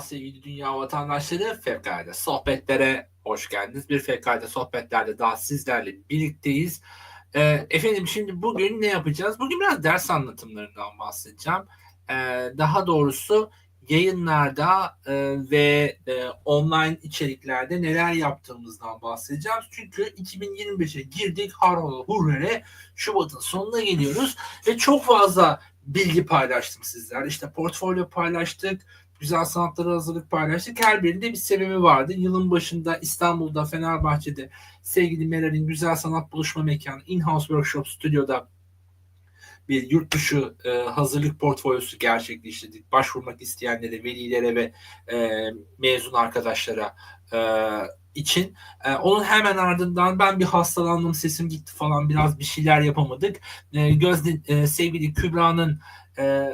Sevgili dünya vatandaşları. Fevkalade sohbetlere hoş geldiniz. Bir fevkalade sohbetlerde daha sizlerle birlikteyiz. Ee, efendim şimdi bugün ne yapacağız? Bugün biraz ders anlatımlarından bahsedeceğim. Ee, daha doğrusu yayınlarda e, ve e, online içeriklerde neler yaptığımızdan bahsedeceğim. Çünkü 2025'e girdik harhala hurrere Şubat'ın sonuna geliyoruz ve çok fazla bilgi paylaştım sizler. İşte portfolyo paylaştık, güzel sanatlara hazırlık paylaştık. Her birinde bir sebebi vardı. Yılın başında İstanbul'da, Fenerbahçe'de sevgili Meral'in Güzel Sanat Buluşma Mekanı In-House Workshop Stüdyo'da bir yurt dışı e, hazırlık portfolyosu gerçekleştirdik. Başvurmak isteyenlere, velilere ve e, mezun arkadaşlara e, için. E, onun hemen ardından ben bir hastalandım, sesim gitti falan biraz bir şeyler yapamadık. E, Gözde, e, sevgili Kübra'nın e,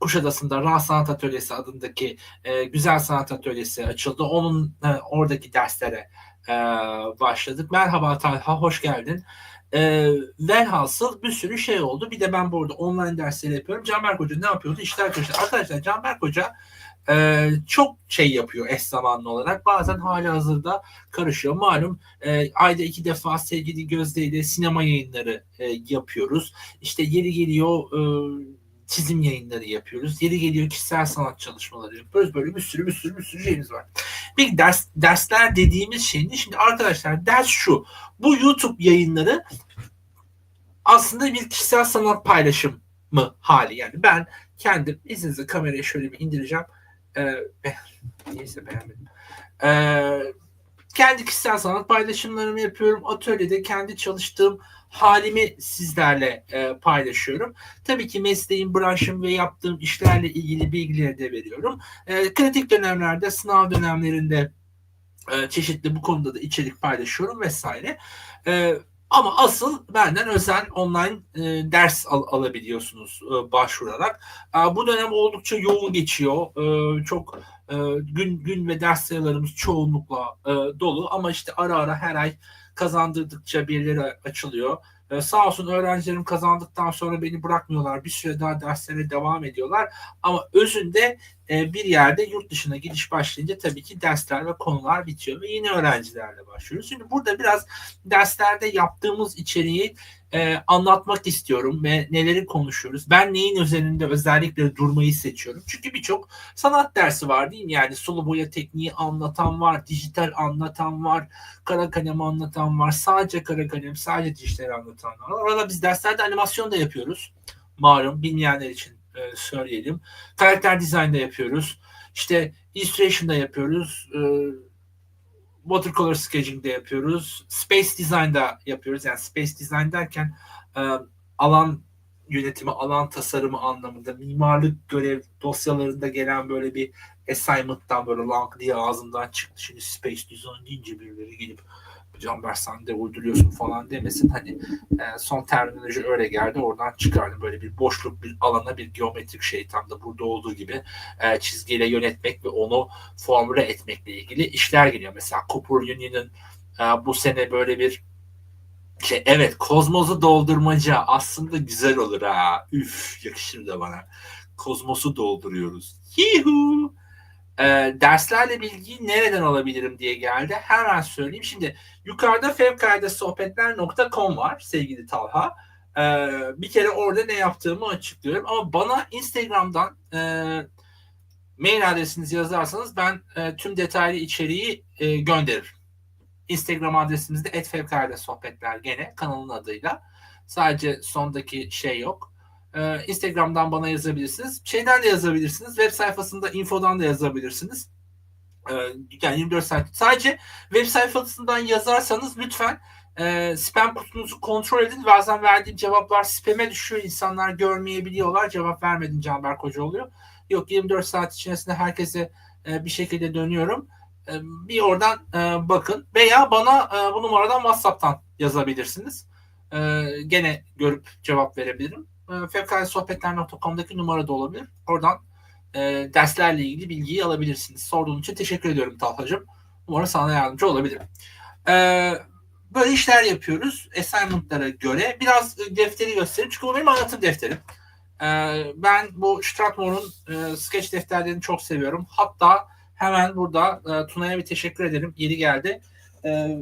Kuşadası'nda Rah Sanat Atölyesi adındaki e, güzel sanat atölyesi açıldı. Onun e, oradaki derslere e, başladık. Merhaba Talha, hoş geldin. E, velhasıl bir sürü şey oldu. Bir de ben burada online dersleri yapıyorum. Canberk Hoca ne yapıyordu? İşte arkadaşlar, arkadaşlar Canberk Hoca e, çok şey yapıyor eş zamanlı olarak. Bazen hali hazırda karışıyor. Malum e, ayda iki defa sevgili Gözde ile sinema yayınları e, yapıyoruz. İşte yeri geliyor e, çizim yayınları yapıyoruz. Yeri geliyor kişisel sanat çalışmaları yapıyoruz. Böyle bir sürü bir sürü bir sürü şeyimiz var. Bir ders dersler dediğimiz şey ne? Şimdi arkadaşlar ders şu. Bu YouTube yayınları aslında bir kişisel sanat paylaşımı hali. Yani ben kendim izninizle kamerayı şöyle bir indireceğim. Ee, neyse beğenmedim. Ee, kendi kişisel sanat paylaşımlarımı yapıyorum. Atölyede kendi çalıştığım halimi sizlerle e, paylaşıyorum. Tabii ki mesleğim, branşım ve yaptığım işlerle ilgili bilgileri de veriyorum. E, kritik dönemlerde, sınav dönemlerinde e, çeşitli bu konuda da içerik paylaşıyorum vesaire. E, ama asıl benden özel online e, ders al, alabiliyorsunuz e, başvurarak. E, bu dönem oldukça yoğun geçiyor. E, çok e, gün gün ve ders sayılarımız çoğunlukla e, dolu ama işte ara ara her ay kazandırdıkça birileri açılıyor. Ee, sağ olsun öğrencilerim kazandıktan sonra beni bırakmıyorlar. Bir süre daha derslere devam ediyorlar. Ama özünde e, bir yerde yurt dışına gidiş başlayınca tabii ki dersler ve konular bitiyor ve yeni öğrencilerle başlıyoruz. Şimdi burada biraz derslerde yaptığımız içeriği e, anlatmak istiyorum ve neleri konuşuyoruz. Ben neyin üzerinde özellikle durmayı seçiyorum. Çünkü birçok sanat dersi var değil mi? Yani sulu boya tekniği anlatan var, dijital anlatan var, kara kalem anlatan var, sadece kara kalem, sadece dijital anlatan var. Orada biz derslerde animasyon da yapıyoruz. Malum bilmeyenler için e, söyleyelim. Karakter dizayn da yapıyoruz. İşte illustration da yapıyoruz. E, watercolor sketching de yapıyoruz. Space design da yapıyoruz. Yani space design derken e, alan yönetimi, alan tasarımı anlamında mimarlık görev dosyalarında gelen böyle bir assignment'tan böyle lang diye ağzından çıktı. Şimdi space design deyince birileri gelip Canber sen de uyduruyorsun falan demesin. Hani e, son terminoloji öyle geldi. Oradan çıkardım. Böyle bir boşluk bir alana bir geometrik şey tam da burada olduğu gibi e, çizgiyle yönetmek ve onu formüle etmekle ilgili işler geliyor. Mesela Cooper Union'ın e, bu sene böyle bir şey evet kozmosu doldurmaca aslında güzel olur ha. Üf yakışır da bana. Kozmosu dolduruyoruz. Yuhu e, derslerle bilgiyi nereden alabilirim diye geldi. Hemen söyleyeyim. Şimdi yukarıda fevkalade sohbetler.com var sevgili Talha. E, bir kere orada ne yaptığımı açıklıyorum. Ama bana Instagram'dan e, mail adresinizi yazarsanız ben e, tüm detaylı içeriği e, gönderirim. Instagram adresimiz de etfevkalade sohbetler gene kanalın adıyla. Sadece sondaki şey yok. Ee, Instagram'dan bana yazabilirsiniz. Şeyden de yazabilirsiniz. Web sayfasında infodan da yazabilirsiniz. Ee, yani 24 saat. Sadece web sayfasından yazarsanız lütfen e, spam kutunuzu kontrol edin. Bazen verdiğim cevaplar spam'e düşüyor. İnsanlar görmeyebiliyorlar. Cevap vermedim Canberk Hoca oluyor. Yok 24 saat içerisinde herkese e, bir şekilde dönüyorum. E, bir oradan e, bakın. Veya bana e, bu numaradan WhatsApp'tan yazabilirsiniz. E, gene görüp cevap verebilirim fevkaladesohbetler.com'daki numara da olabilir. Oradan e, derslerle ilgili bilgiyi alabilirsiniz. Sorduğun için teşekkür ediyorum Talhacığım. Umarım sana yardımcı olabilirim. E, böyle işler yapıyoruz. Assignment'lara göre. Biraz defteri göstereyim. Çünkü bu benim anlatım defterim. Ee, ben bu Strathmore'un e, sketch defterlerini çok seviyorum. Hatta hemen burada e, Tuna'ya bir teşekkür ederim. Yeri geldi. E,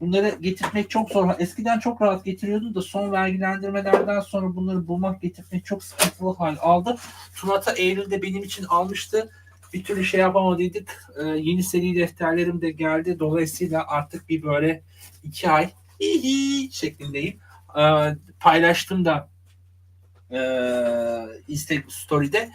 bunları getirmek çok zor. Eskiden çok rahat getiriyordu da son vergilendirmelerden sonra bunları bulmak getirmek çok sıkıntılı hal aldı. Tunata Eylül'de benim için almıştı. Bir türlü şey yapamadıydık. E, yeni seri defterlerim de geldi. Dolayısıyla artık bir böyle iki ay hihi şeklindeyim. E, paylaştım da e, Instagram Story'de.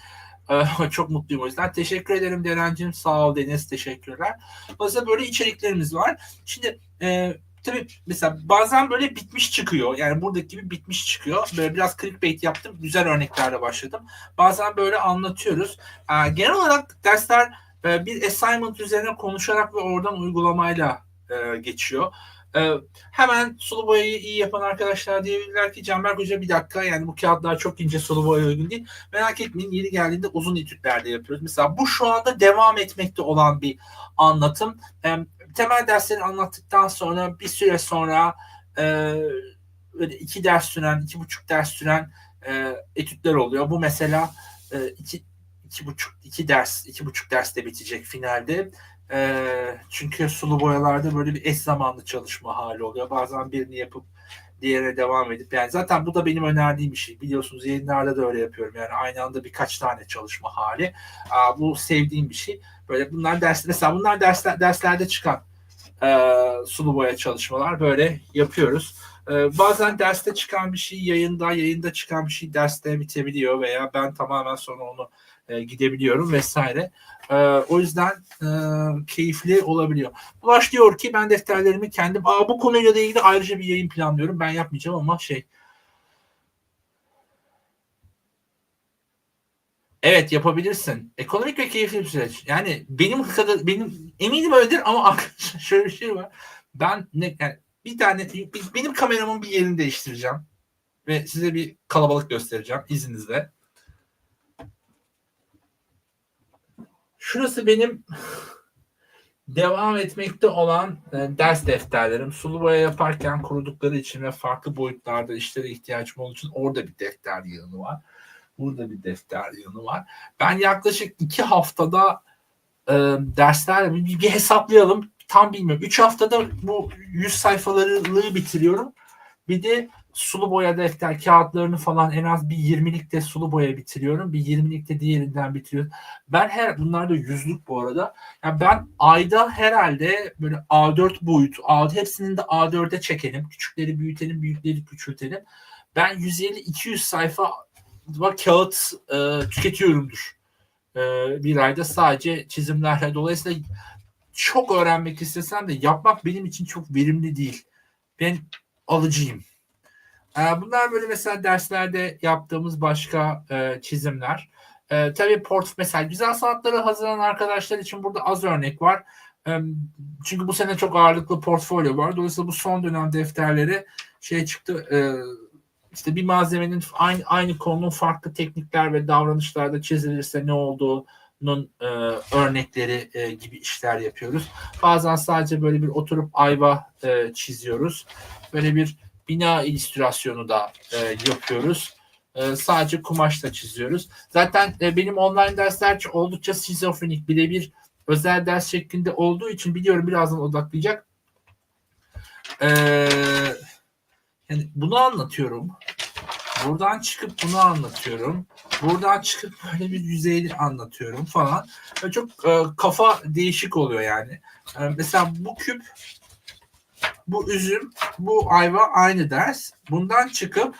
E, çok mutluyum o yüzden. Teşekkür ederim Deren'cim. Sağ ol Deniz. Teşekkürler. Dolayısıyla böyle içeriklerimiz var. Şimdi e, tabii mesela bazen böyle bitmiş çıkıyor. Yani buradaki gibi bitmiş çıkıyor. Böyle biraz clickbait yaptım. Güzel örneklerle başladım. Bazen böyle anlatıyoruz. E, genel olarak dersler e, bir assignment üzerine konuşarak ve oradan uygulamayla e, geçiyor. Ee, hemen sulu boyayı iyi yapan arkadaşlar diyebilirler ki Canberk Hoca bir dakika yani bu kağıtlar çok ince sulu boya uygun değil. Merak etmeyin yeri geldiğinde uzun etütlerde yapıyoruz. Mesela bu şu anda devam etmekte olan bir anlatım. Ee, temel dersleri anlattıktan sonra bir süre sonra e, böyle iki ders süren, iki buçuk ders süren e, etütler oluyor. Bu mesela e, iki, iki buçuk, iki ders, iki buçuk derste bitecek finalde. E, çünkü sulu boyalarda böyle bir eş zamanlı çalışma hali oluyor. Bazen birini yapıp diğerine devam edip yani zaten bu da benim önerdiğim bir şey. Biliyorsunuz yayınlarda da öyle yapıyorum. Yani aynı anda birkaç tane çalışma hali. Aa, bu sevdiğim bir şey. Böyle bunlar ders mesela bunlar dersler derslerde çıkan e, sulu boya çalışmalar böyle yapıyoruz. E, bazen derste çıkan bir şey yayında, yayında çıkan bir şey derste bitebiliyor veya ben tamamen sonra onu e, gidebiliyorum vesaire. E, o yüzden e, keyifli olabiliyor. Ulaş diyor ki ben defterlerimi kendim Aa, bu konuyla da ilgili ayrıca bir yayın planlıyorum. Ben yapmayacağım ama şey Evet yapabilirsin. Ekonomik ve keyifli bir süreç. Yani benim kadar benim eminim öyledir ama şöyle bir şey var. Ben ne yani bir tane benim kameramın bir yerini değiştireceğim ve size bir kalabalık göstereceğim izninizle. Şurası benim devam etmekte olan e, ders defterlerim. Sulu boya yaparken kurudukları için ve farklı boyutlarda işlere ihtiyacım olduğu için orada bir defter yığını var. Burada bir defter yığını var. Ben yaklaşık iki haftada e, dersler bir, bir hesaplayalım. Tam bilmiyorum. Üç haftada bu 100 sayfaları bitiriyorum. Bir de sulu boya defter kağıtlarını falan en az bir 20'likte sulu boya bitiriyorum. Bir 20'likte diğerinden bitiriyorum. Ben her bunlar da yüzlük bu arada. Yani ben ayda herhalde böyle A4 boyut, A, hepsinin de A4'e çekelim. Küçükleri büyütelim, büyükleri küçültelim. Ben 150-200 sayfa kağıt e, tüketiyorumdur. E, bir ayda sadece çizimlerle. Dolayısıyla çok öğrenmek istesem de yapmak benim için çok verimli değil. Ben alıcıyım. Ee, bunlar böyle mesela derslerde yaptığımız başka e, çizimler. E, tabii port mesela güzel sanatları hazırlanan arkadaşlar için burada az örnek var. Çünkü bu sene çok ağırlıklı portfolyo var. Dolayısıyla bu son dönem defterleri şey çıktı. E, işte bir malzemenin aynı aynı konunun farklı teknikler ve davranışlarda çizilirse ne olduğunun e, örnekleri e, gibi işler yapıyoruz. Bazen sadece böyle bir oturup ayva e, çiziyoruz. Böyle bir bina illüstrasyonu da e, yapıyoruz. E, sadece kumaşla çiziyoruz. Zaten e, benim online dersler oldukça şizofrenik birebir özel ders şeklinde olduğu için biliyorum birazdan odaklayacak. E, yani bunu anlatıyorum. Buradan çıkıp bunu anlatıyorum. Buradan çıkıp böyle bir yüzeyli anlatıyorum falan. Çok e, kafa değişik oluyor yani. E, mesela bu küp bu üzüm, bu ayva aynı ders. Bundan çıkıp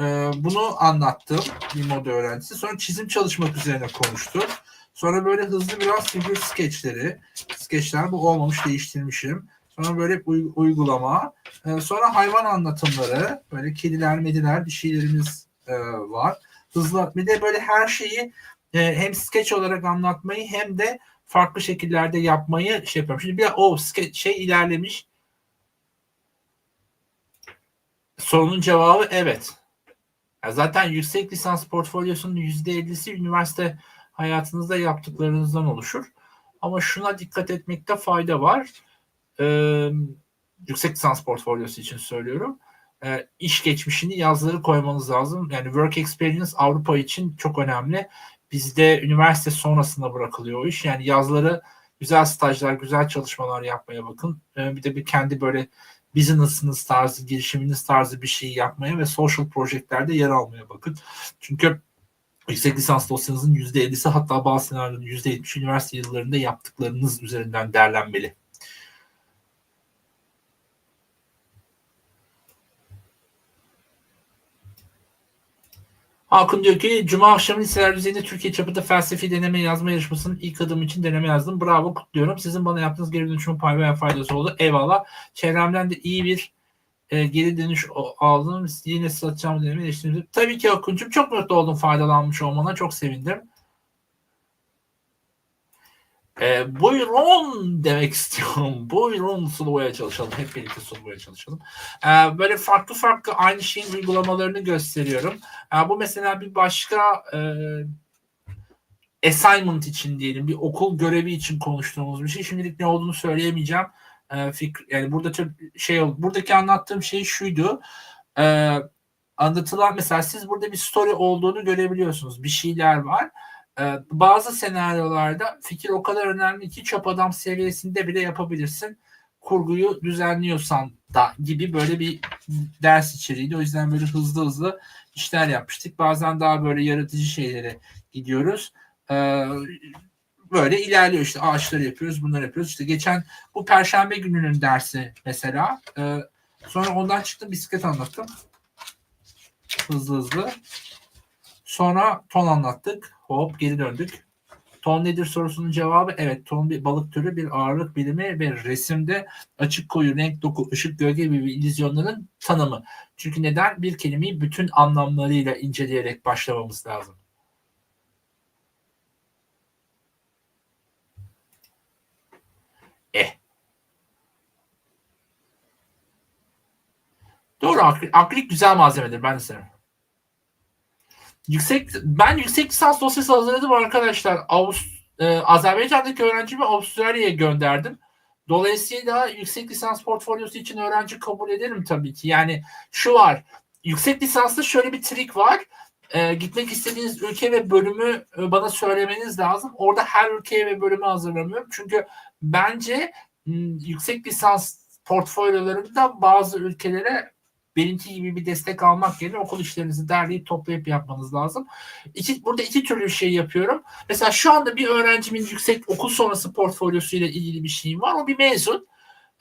e, bunu anlattım bir moda öğrencisi. Sonra çizim çalışmak üzerine konuştuk. Sonra böyle hızlı biraz figür skeçleri, skeçler bu olmamış değiştirmişim. Sonra böyle uy- uygulama. E, sonra hayvan anlatımları. Böyle kediler, mediler bir şeylerimiz e, var. Hızlı bir de böyle her şeyi e, hem skeç olarak anlatmayı hem de farklı şekillerde yapmayı şey yapıyorum. Şimdi bir o skeç, şey ilerlemiş Sorunun cevabı evet. Ya zaten yüksek lisans portfolyosunun %50'si üniversite hayatınızda yaptıklarınızdan oluşur. Ama şuna dikkat etmekte fayda var. Ee, yüksek lisans portfolyosu için söylüyorum. e, iş geçmişini yazıları koymanız lazım. Yani work experience Avrupa için çok önemli. Bizde üniversite sonrasında bırakılıyor o iş. Yani yazları güzel stajlar, güzel çalışmalar yapmaya bakın. E, bir de bir kendi böyle business'ınız tarzı, girişiminiz tarzı bir şey yapmaya ve social projektlerde yer almaya bakın. Çünkü yüksek lisans dosyanızın %50'si hatta bazı senaryolarda %70 üniversite yıllarında yaptıklarınız üzerinden değerlenmeli. Hakan diyor ki Cuma akşamı liseler düzeyinde Türkiye çapında felsefi deneme yazma yarışmasının ilk adım için deneme yazdım. Bravo kutluyorum. Sizin bana yaptığınız geri dönüşümün pay veya faydası oldu. Eyvallah. Çevremden de iyi bir e, geri dönüş aldım. Yine satacağım deneme eleştirdim. Tabii ki Akıncım çok mutlu oldum faydalanmış olmana. Çok sevindim. E, buyurun demek istiyorum. Buyurun sunmaya çalışalım. Hep birlikte sunmaya çalışalım. E, böyle farklı farklı aynı şeyin uygulamalarını gösteriyorum. E, bu mesela bir başka e, assignment için diyelim bir okul görevi için konuştuğumuz bir şey. Şimdilik ne olduğunu söyleyemeyeceğim. E, fikir, yani burada çok şey oldu. Buradaki anlattığım şey şuydu. E, anlatılan mesela siz burada bir story olduğunu görebiliyorsunuz. Bir şeyler var bazı senaryolarda fikir o kadar önemli ki çöp adam seviyesinde bile yapabilirsin. Kurguyu düzenliyorsan da gibi böyle bir ders içeriğiydi. O yüzden böyle hızlı hızlı işler yapmıştık. Bazen daha böyle yaratıcı şeylere gidiyoruz. Ee, böyle ilerliyor işte ağaçları yapıyoruz, bunları yapıyoruz. İşte geçen bu perşembe gününün dersi mesela. E, sonra ondan çıktım bisiklet anlattım. Hızlı hızlı. Sonra ton anlattık. Hop geri döndük. Ton nedir sorusunun cevabı evet ton bir balık türü bir ağırlık birimi ve resimde açık koyu renk doku ışık gölge gibi illüzyonların tanımı. Çünkü neden? Bir kelimeyi bütün anlamlarıyla inceleyerek başlamamız lazım. Eh. Doğru akrilik, akrilik güzel malzemedir ben de severim. Yüksek ben yüksek lisans dosyası hazırladım arkadaşlar. Avust e, Azerbaycan'daki öğrencimi Avustralya'ya gönderdim. Dolayısıyla yüksek lisans portfolyosu için öğrenci kabul ederim tabii ki. Yani şu var. Yüksek lisansta şöyle bir trik var. E, gitmek istediğiniz ülke ve bölümü e, bana söylemeniz lazım. Orada her ülkeye ve bölümü hazırlamıyorum. Çünkü bence m, yüksek lisans portfolyolarında bazı ülkelere benimki gibi bir destek almak yerine okul işlerinizi derleyip toplayıp yapmanız lazım. İki, burada iki türlü bir şey yapıyorum. Mesela şu anda bir öğrencimin yüksek okul sonrası portfolyosu ile ilgili bir şeyim var. O bir mezun.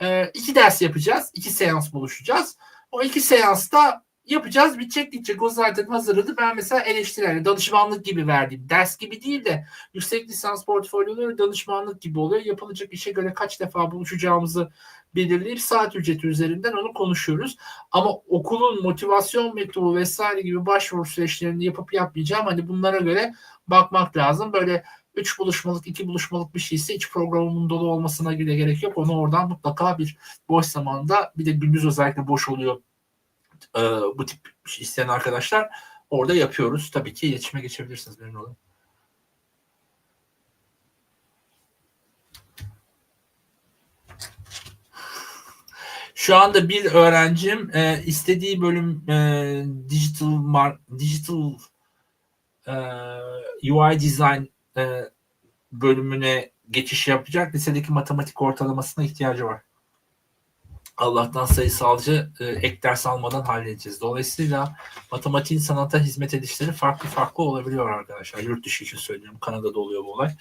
Ee, iki ders yapacağız. iki seans buluşacağız. O iki seansta yapacağız bitecek gidecek o zaten hazırladı ben mesela eleştirilerle danışmanlık gibi verdiğim ders gibi değil de yüksek lisans portfolyoları danışmanlık gibi oluyor yapılacak işe göre kaç defa buluşacağımızı belirleyip saat ücreti üzerinden onu konuşuyoruz. Ama okulun motivasyon mektubu vesaire gibi başvuru süreçlerini yapıp yapmayacağım. Hani bunlara göre bakmak lazım. Böyle üç buluşmalık, iki buluşmalık bir şeyse hiç programımın dolu olmasına bile gerek yok. Onu oradan mutlaka bir boş zamanda bir de gündüz özellikle boş oluyor e, bu tip şey isteyen arkadaşlar orada yapıyoruz. Tabii ki iletişime geçebilirsiniz. Memnun olurum. Şu anda bir öğrencim e, istediği bölüm e, digital mar digital e, UI design e, bölümüne geçiş yapacak. Lisedeki matematik ortalamasına ihtiyacı var. Allah'tan sayısalcı e, ek ders almadan halledeceğiz. Dolayısıyla matematiğin sanata hizmet edişleri farklı farklı olabiliyor arkadaşlar. Yurt dışı için söylüyorum. Kanada'da oluyor bu olay.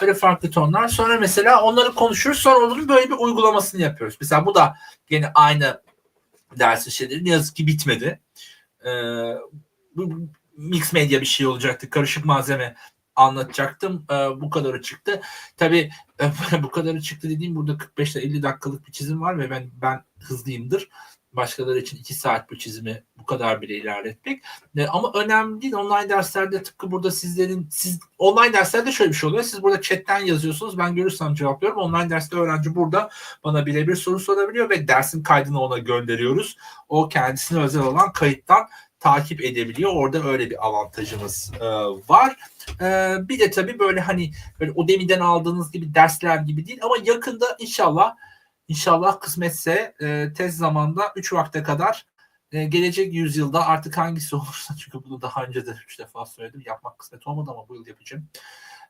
Böyle farklı tonlar. Sonra mesela onları konuşuruz. Sonra onun böyle bir uygulamasını yapıyoruz. Mesela bu da yine aynı dersin şeyleri. Ne yazık ki bitmedi. Ee, bu mix medya bir şey olacaktı. Karışık malzeme anlatacaktım. E, bu kadarı çıktı. Tabii e, bu kadarı çıktı dediğim burada 45 ile 50 dakikalık bir çizim var ve ben ben hızlıyımdır. Başkaları için 2 saat bu çizimi bu kadar bile ilerletmek. E, ama önemli değil. Online derslerde tıpkı burada sizlerin siz online derslerde şöyle bir şey oluyor. Siz burada chatten yazıyorsunuz. Ben görürsem cevaplıyorum. Online derste öğrenci burada bana birebir soru sorabiliyor ve dersin kaydını ona gönderiyoruz. O kendisine özel olan kayıttan takip edebiliyor. Orada öyle bir avantajımız e, var. E, bir de tabii böyle hani böyle o demiden aldığınız gibi dersler gibi değil ama yakında inşallah inşallah kısmetse e, tez zamanda 3 vakte kadar e, gelecek yüzyılda artık hangisi olursa çünkü bunu daha önce de üç defa söyledim. Yapmak kısmet olmadı ama bu yıl yapacağım.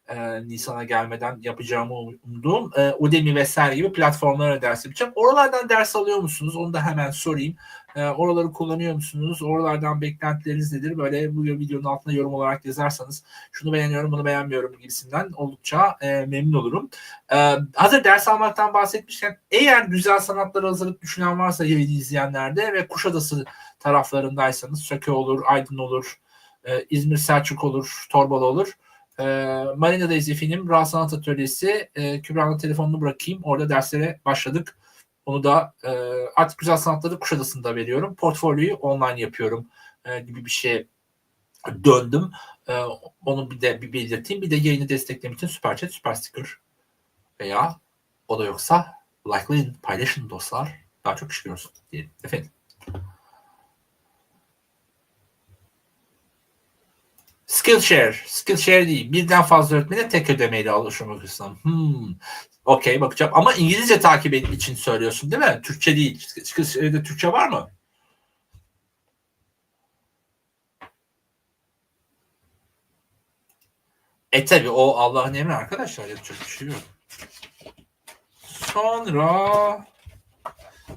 E, Nisan'a gelmeden yapacağımı umduğum e, Udemy vesaire gibi platformlara ders yapacağım. Oralardan ders alıyor musunuz? Onu da hemen sorayım. E, oraları kullanıyor musunuz? Oralardan beklentileriniz nedir? Böyle bu videonun altına yorum olarak yazarsanız şunu beğeniyorum bunu beğenmiyorum gibisinden oldukça e, memnun olurum. E, hazır ders almaktan bahsetmişken eğer güzel sanatları hazırlık düşünen varsa yayını izleyenlerde ve Kuşadası taraflarındaysanız Söke olur, Aydın olur, e, İzmir Selçuk olur, Torbalı olur. E, Marina'dayız efendim. Rahat Sanat Atölyesi. E, Kübra'nın telefonunu bırakayım. Orada derslere başladık. Onu da e, artık güzel sanatları Kuşadası'nda veriyorum. Portfolyoyu online yapıyorum e, gibi bir şey döndüm. E, onu bir de bir belirteyim. Bir de yayını desteklemek için süper chat, süper sticker veya o da yoksa likelayın, paylaşın dostlar. Daha çok iş görürsün diyelim. Efendim. Skillshare. Skillshare değil. Birden fazla öğretmene tek ödemeyle alışmak istiyorum. Hmm. Okey bakacağım. Ama İngilizce takip için söylüyorsun değil mi? Türkçe değil. Skillshare'de Türkçe var mı? E tabi o Allah'ın emri arkadaşlar yapacak bir şey yok. Sonra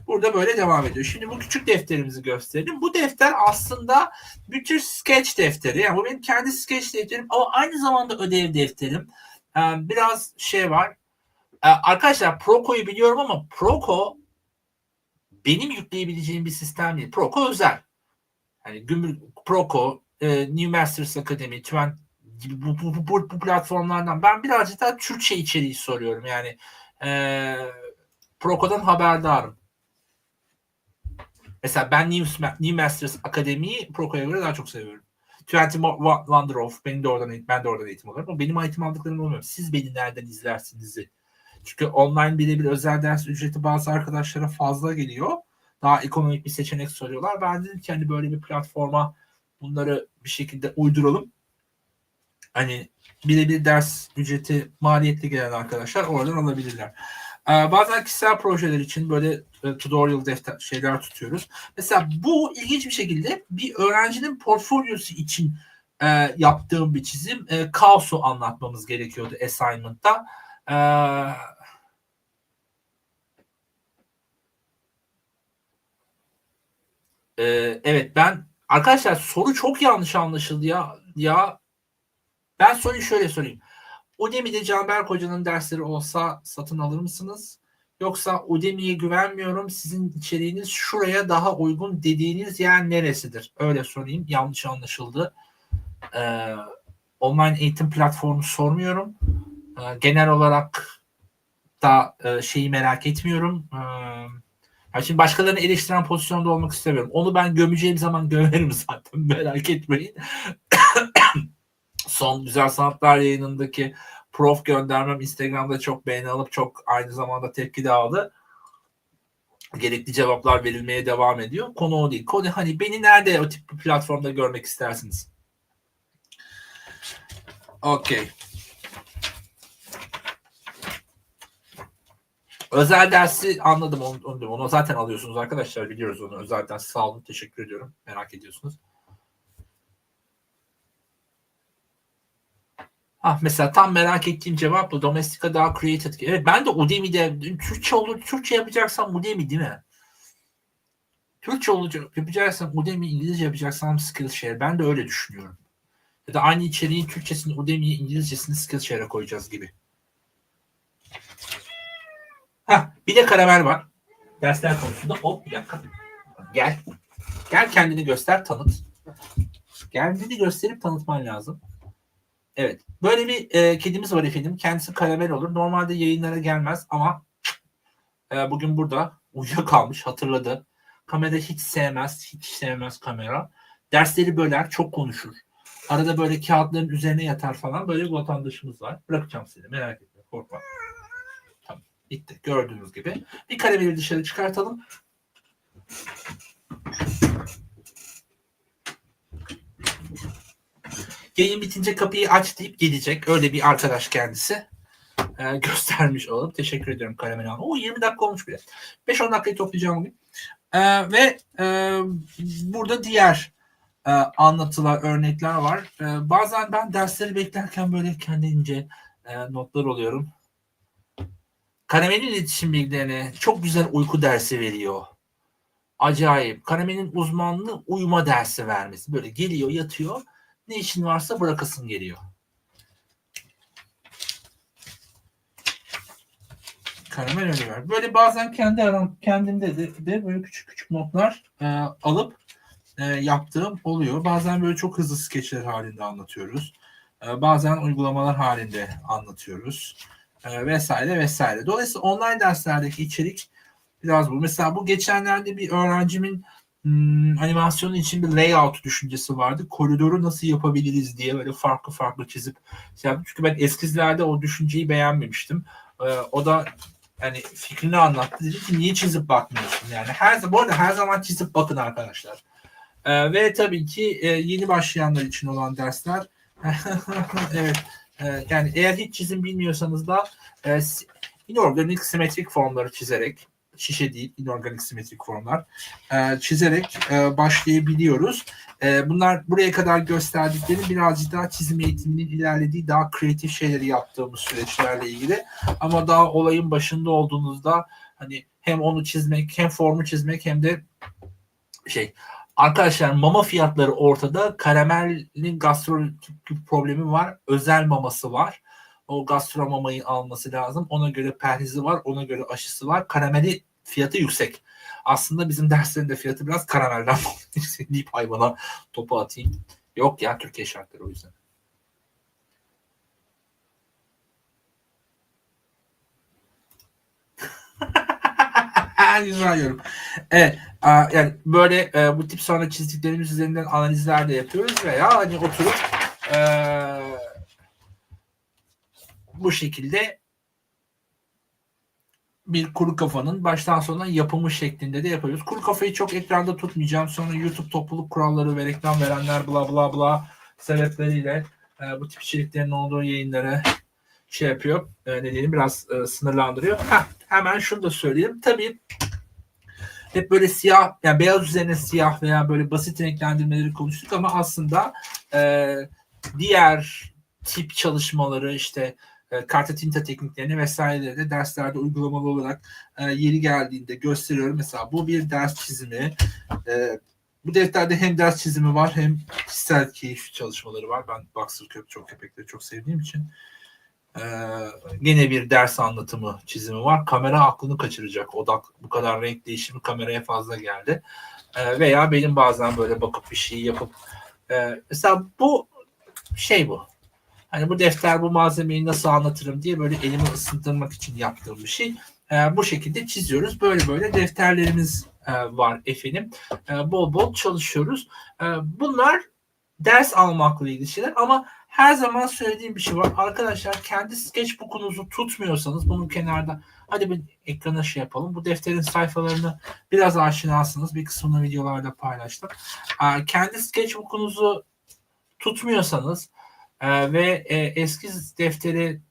burada böyle devam ediyor. Şimdi bu küçük defterimizi gösterelim. Bu defter aslında bir sketch defteri. Yani bu benim kendi sketch defterim ama aynı zamanda ödev defterim. Biraz şey var. Arkadaşlar Proco'yu biliyorum ama Proco benim yükleyebileceğim bir sistem değil. Proco özel. Yani gümrük Proco, New Masters Academy, Twent gibi bu, bu, bu, bu platformlardan ben birazcık daha Türkçe içeriği soruyorum. Yani e, Proco'dan haberdarım. Mesela ben New, New Masters Akademi'yi Proco'ya göre daha çok seviyorum. Twenty Wonder of benim de oradan ben de oradan eğitim alıyorum ama benim eğitim aldıklarım olmuyor. Siz beni nereden izlersiniz? Çünkü online birebir özel ders ücreti bazı arkadaşlara fazla geliyor. Daha ekonomik bir seçenek soruyorlar. Ben dedim ki hani böyle bir platforma bunları bir şekilde uyduralım hani birebir ders ücreti maliyetli gelen arkadaşlar oradan alabilirler. Ee, bazen kişisel projeler için böyle e, tutorial defter şeyler tutuyoruz. Mesela bu ilginç bir şekilde bir öğrencinin portfolyosu için e, yaptığım bir çizim. E, kaosu anlatmamız gerekiyordu assignment'ta. E, e, evet ben arkadaşlar soru çok yanlış anlaşıldı ya. Ya ben soruyu şöyle sorayım. Udemy'de Canberk Hoca'nın dersleri olsa satın alır mısınız? Yoksa Udemy'ye güvenmiyorum. Sizin içeriğiniz şuraya daha uygun dediğiniz yer neresidir? Öyle sorayım. Yanlış anlaşıldı. Ee, online eğitim platformu sormuyorum. Ee, genel olarak da e, şeyi merak etmiyorum. Ee, şimdi başkalarını eleştiren pozisyonda olmak istemiyorum. Onu ben gömeceğim zaman gömerim zaten. Merak etmeyin son Güzel Sanatlar yayınındaki prof göndermem Instagram'da çok beğeni alıp çok aynı zamanda tepki de aldı. Gerekli cevaplar verilmeye devam ediyor. Konu o değil. Konu hani beni nerede o tip bir platformda görmek istersiniz? Okey. Özel dersi anladım onu, onu, onu zaten alıyorsunuz arkadaşlar biliyoruz onu özel ders sağ olun teşekkür ediyorum merak ediyorsunuz. Ah mesela tam merak ettiğim cevap bu. Domestika daha created. Evet ben de Udemy'de Türkçe olur. Türkçe yapacaksam Udemy değil mi? Türkçe olacak yapacaksam Udemy, İngilizce yapacaksam Skillshare. Ben de öyle düşünüyorum. Ya da aynı içeriğin Türkçesini Udemy'ye, İngilizcesini Skillshare'e koyacağız gibi. Ha, bir de karamel var. Dersler konusunda. Hop bir dakika. Gel. Gel kendini göster, tanıt. Kendini gösterip tanıtman lazım. Evet. Böyle bir e, kedimiz var efendim. Kendisi karamel olur. Normalde yayınlara gelmez ama e, bugün burada uyuyakalmış hatırladı. Kamera hiç sevmez. Hiç sevmez kamera. Dersleri böler. Çok konuşur. Arada böyle kağıtların üzerine yatar falan. Böyle bir vatandaşımız var. Bırakacağım seni. Merak etme. Korkma. Tamam. Bitti. Gördüğünüz gibi. Bir karameli dışarı çıkartalım. Yayın bitince kapıyı aç deyip gelecek. Öyle bir arkadaş kendisi. Ee, göstermiş olalım. Teşekkür ediyorum Karamel Hanım. O 20 dakika olmuş bile. 5-10 dakikayı toplayacağım bugün. Ee, ve e, burada diğer e, anlatılar, örnekler var. E, bazen ben dersleri beklerken böyle kendince e, notlar oluyorum. Karamel'in iletişim bilgilerine çok güzel uyku dersi veriyor. Acayip. Karamel'in uzmanlığı uyuma dersi vermesi. Böyle geliyor, yatıyor. Ne işin varsa bırakasın geliyor. Karamel var. Böyle bazen kendi aram, kendimde de, de böyle küçük küçük notlar e, alıp e, yaptığım oluyor. Bazen böyle çok hızlı skeçler halinde anlatıyoruz. E, bazen uygulamalar halinde anlatıyoruz. E, vesaire vesaire. Dolayısıyla online derslerdeki içerik biraz bu. Mesela bu geçenlerde bir öğrencimin hmm, animasyonu için bir layout düşüncesi vardı. Koridoru nasıl yapabiliriz diye böyle farklı farklı çizip şey yaptım. Çünkü ben eskizlerde o düşünceyi beğenmemiştim. E, o da yani fikrini anlattı. Dedi ki niye çizip bakmıyorsun? Yani her bu arada her zaman çizip bakın arkadaşlar. Ee, ve tabii ki e, yeni başlayanlar için olan dersler evet e, yani eğer hiç çizim bilmiyorsanız da e, inorganik simetrik formları çizerek şişe değil inorganik simetrik formlar e, çizerek e, başlayabiliyoruz. E, bunlar buraya kadar gösterdiklerim birazcık daha çizim eğitiminin ilerlediği daha kreatif şeyleri yaptığımız süreçlerle ilgili. Ama daha olayın başında olduğunuzda hani hem onu çizmek hem formu çizmek hem de şey Arkadaşlar mama fiyatları ortada. Karamel'in gastrolojik problemi var. Özel maması var. O gastro mamayı alması lazım. Ona göre perhizi var. Ona göre aşısı var. Karameli fiyatı yüksek. Aslında bizim derslerin de fiyatı biraz karamelden yüksek deyip hayvana topu atayım. Yok ya Türkiye şartları o yüzden. Güzel yorum. Evet, yani böyle e, bu tip sonra çizdiklerimiz üzerinden analizler de yapıyoruz veya hani oturup e, bu şekilde bir kuru kafanın baştan sona yapımı şeklinde de yapıyoruz. Kuru kafayı çok ekranda tutmayacağım. Sonra YouTube topluluk kuralları ve reklam verenler bla bla bla sebepleriyle e, bu tip içeriklerin olduğu yayınları şey yapıyor. E, ne diyelim biraz e, sınırlandırıyor. Heh, hemen şunu da söyleyeyim. Tabii hep böyle siyah yani beyaz üzerine siyah veya böyle basit renklendirmeleri konuştuk ama aslında e, diğer tip çalışmaları işte e, karta tinta tekniklerini vesaireleri de derslerde uygulamalı olarak e, yeri geldiğinde gösteriyorum. Mesela bu bir ders çizimi. E, bu defterde hem ders çizimi var hem kişisel keyif çalışmaları var. Ben Boxer Köp çok köpekleri çok sevdiğim için. Ee, yine bir ders anlatımı çizimi var. Kamera aklını kaçıracak. Odak bu kadar renk değişimi kameraya fazla geldi. Ee, veya benim bazen böyle bakıp bir şey yapıp e, mesela bu şey bu. Hani bu defter bu malzemeyi nasıl anlatırım diye böyle elimi ısındırmak için yaptığım bir şey. E, bu şekilde çiziyoruz. Böyle böyle defterlerimiz e, var efendim. E, bol bol çalışıyoruz. E, bunlar ders almakla ilgili şeyler ama her zaman söylediğim bir şey var. Arkadaşlar kendi sketchbook'unuzu tutmuyorsanız bunu kenarda hadi bir ekrana şey yapalım. Bu defterin sayfalarını biraz aşinasınız. Bir kısmını videolarda paylaştım. E, kendi sketchbook'unuzu tutmuyorsanız e, ve e, eski defteri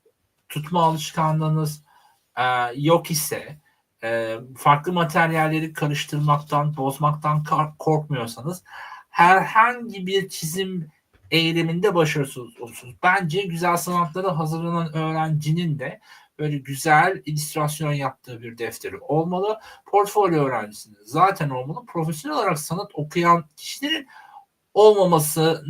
tutma alışkanlığınız e, yok ise e, farklı materyalleri karıştırmaktan, bozmaktan korkmuyorsanız herhangi bir çizim eyleminde başarısız olursunuz. Bence güzel sanatlara hazırlanan öğrencinin de böyle güzel illüstrasyon yaptığı bir defteri olmalı. Portfolyo öğrencisinin zaten olmalı. Profesyonel olarak sanat okuyan kişilerin olmaması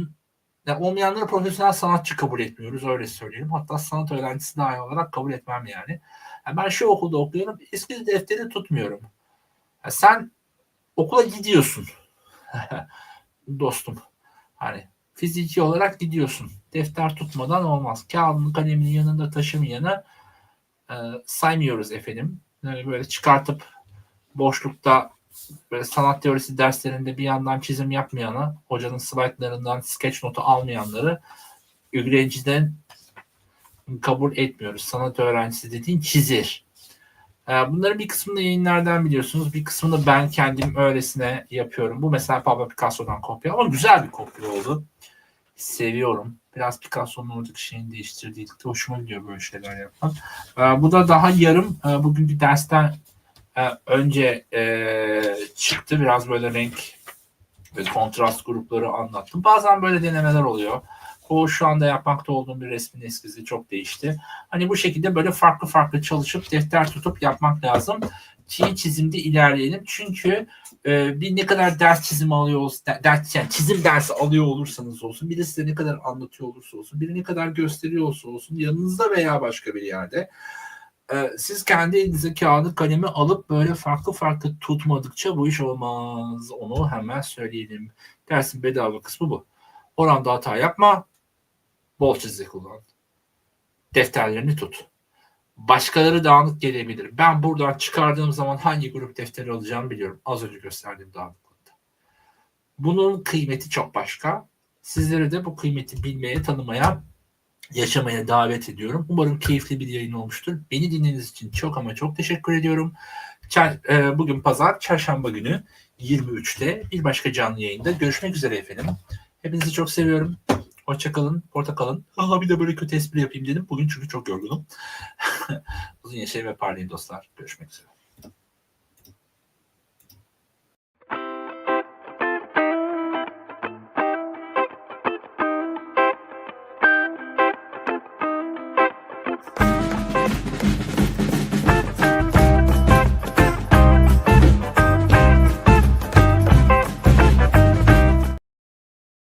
yani olmayanları profesyonel sanatçı kabul etmiyoruz öyle söyleyelim. Hatta sanat öğrencisi dahi olarak kabul etmem yani. yani ben şu okulda okuyorum eski defteri tutmuyorum. Yani sen okula gidiyorsun dostum. Hani fiziki olarak gidiyorsun. Defter tutmadan olmaz. Kağıdını kalemini yanında taşımayanı e, saymıyoruz efendim. Yani böyle çıkartıp boşlukta böyle sanat teorisi derslerinde bir yandan çizim yapmayanı, hocanın slaytlarından sketch notu almayanları öğrenciden kabul etmiyoruz. Sanat öğrencisi dediğin çizir. Ee, bunların bir kısmını yayınlardan biliyorsunuz. Bir kısmını ben kendim öylesine yapıyorum. Bu mesela Pablo Picasso'dan kopya ama güzel bir kopya oldu. Seviyorum. Biraz Picasso'nun oradaki şeyini değiştirdiği hoşuma gidiyor böyle şeyler yapmak. Ee, bu da daha yarım e, bugünkü dersten önce e, çıktı biraz böyle renk ve kontrast grupları anlattım. Bazen böyle denemeler oluyor. O şu anda yapmakta olduğum bir resmin eskizi çok değişti. Hani bu şekilde böyle farklı farklı çalışıp defter tutup yapmak lazım ki çizimde ilerleyelim. Çünkü e, bir ne kadar ders çizimi alıyor olsun, ders, yani çizim dersi alıyor olursanız olsun, biri size ne kadar anlatıyor olursa olsun, biri ne kadar gösteriyor olsa olsun, yanınızda veya başka bir yerde e, siz kendi elinize kağıdı kalemi alıp böyle farklı farklı tutmadıkça bu iş olmaz. Onu hemen söyleyelim. Dersin bedava kısmı bu. Oranda hata yapma. Bol çizgi kullan. Defterlerini tut. Başkaları dağınık gelebilir. Ben buradan çıkardığım zaman hangi grup defteri alacağımı biliyorum. Az önce gösterdiğim dağınıklıkta. Bunun kıymeti çok başka. Sizleri de bu kıymeti bilmeye, tanımaya, yaşamaya davet ediyorum. Umarım keyifli bir yayın olmuştur. Beni dinlediğiniz için çok ama çok teşekkür ediyorum. E, bugün pazar, çarşamba günü 23'te bir başka canlı yayında görüşmek üzere efendim. Hepinizi çok seviyorum. Hoşçakalın, portakalın. Aha bir de böyle kötü espri yapayım dedim. Bugün çünkü çok yorgunum. Uzun yaşayın ve parlayın dostlar. Görüşmek üzere.